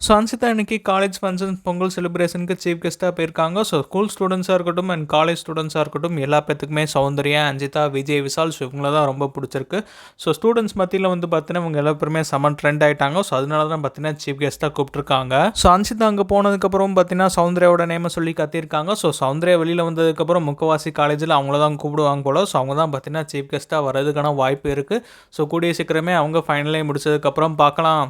So Anshitha இன்னைக்கு college function Pongal செலிப்ரேஷனுக்கு chief கெஸ்ட்டாக போயிருக்காங்க. ஸோ ஸ்கூல் ஸ்டூடெண்ட்ஸாக இருக்கட்டும் அண்ட் காலேஜ் ஸ்டூடெண்ட்ஸாக இருக்கட்டும் எல்லா பேத்துக்குமே சௌந்தர்யா அஞ்சிதா விஜய் விஷால் ஸோ இவங்கள தான் ரொம்ப பிடிச்சிருக்கு. ஸோ ஸ்டூடெண்ட்ஸ் மத்தியில் வந்து பார்த்தீங்கன்னா இவங்க எல்லா பேருமே செம ட்ரெண்ட் ஆகிட்டாங்க ஸோ அதனால தான் பார்த்தீங்கன்னா சீஃப் கெஸ்ட்டாக கூப்பிட்டுருக்காங்க. ஸோ அன்சிதா அங்கே போனதுக்கப்புறம் பார்த்தீங்கன்னா சௌந்தர்யாவோட நேமை சொல்லி கத்திருக்காங்க ஸோ சௌந்தர்யா வெளியில் வந்ததுக்கப்புறம் முக்கவாசி காலேஜில் அவங்கள தான் கூப்பிடுவாங்க போல். ஸோ அவங்க தான் பார்த்தீங்கன்னா சீஃப் கெஸ்ட்டாக வரதுக்கான வாய்ப்பு இருக்குது ஸோ கூடிய சீக்கிரமே அவங்க ஃபைனலே முடிச்சதுக்கப்புறம் பார்க்கலாம்